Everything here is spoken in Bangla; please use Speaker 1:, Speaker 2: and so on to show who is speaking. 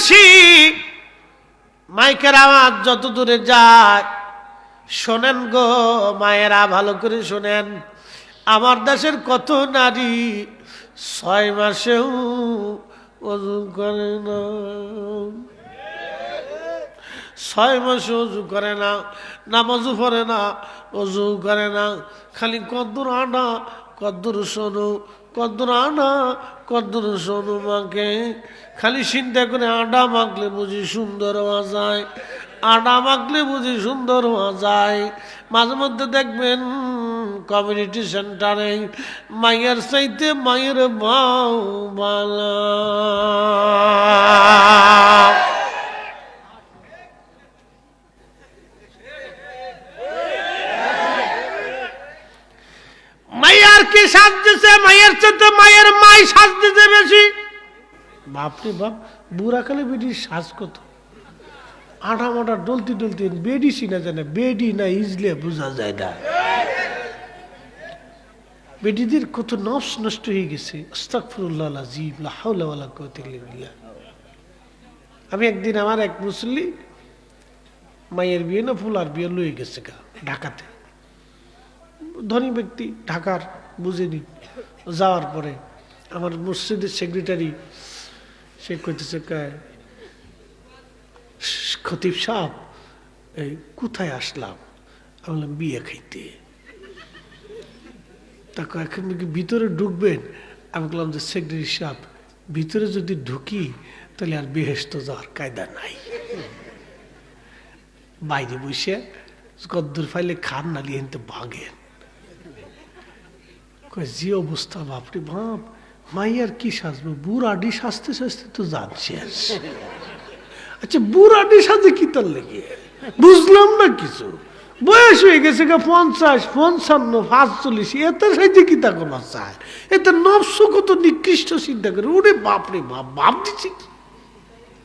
Speaker 1: আসি মাইকের আওয়াজ যত দূরে যায়, শোনেন গো মায়েরা, ভালো করে শোনেন। আমার দেশের কত নারী ছয় মাসেও অজু করে না। ছয় মাসে অজু করে না, নামাজও পড়ে না, অজু করে না। খালি কদ্দুর আনা কদ্দুর সোনু, কদ্দুর আনা, কদ্দুর সোনু মাকে খালি চিন্তা করে আডা মাখলে বুঝি সুন্দর হওয়া যায়। আডা মাখলে বুঝি সুন্দর হওয়া যায়। মাঝে মধ্যে দেখবেন কমিউনিটি সেন্টারে মায়ের সাইতে মায়ের বাউ বালা। মাইয়ার কি সাজ দিছে মায়ের চেয়ে মায়ের মাই দিতে বেশি। বাপরে বাপ, বুড়াকালে বেডির সাজ কত? আটা মাটা ডলতি ডলতি, বেডি সিনা জানে, বেডি না ইজলে বোঝা যায় না। বেডিদের কত নফস নষ্ট হয়ে গেছে। আস্তাগফিরুল্লাহ আজিব লা হাওলা ওয়ালা কুওয়াতা ইল্লা বিল্লাহ। আমি একদিন আমার এক মুসল্লি, মায়ের বিয়ে না, ফুলার বিয়ে লয়ে গেছে গা, ঢাকাতে। ধনী ব্যক্তি, ঢাকার বুঝেনি যাওয়ার পরে আমার মসজিদের সেক্রেটারি সে কইতেছে খতিব সাহ এই কোথায় আসলাম? আমি বললাম বিয়ে খাইতে। তা কয়, এখন কি ভিতরে ঢুকবেন? আমি বললাম যে সেক্রেটারি সাহেব ভিতরে যদি ঢুকি তাহলে আর বেহেস্ত যাওয়ার কায়দা নাই। বাইরে বসে কদ্দুর ফাইলে খান নালি এনতে ভাগেন। কয় যে অবস্থা, বাপরে বাপ। মাইয়ার কি সাজবো বুড়াডি সাজতে সাজতে তো যান শেষ আচ্ছা বুড়াডি সাজে কি তার লেগে? বুঝলাম না কিছু। বয়স হয়ে গেছে গা পঞ্চাশ, পঞ্চান্ন, পাঁচচল্লিশ। এতে সাইতে কি তা কোনো চায় এতে নবস কত নিকৃষ্ট চিন্তা করে। ওরে বাপরে বাপ বাপ দিচ্ছে কি?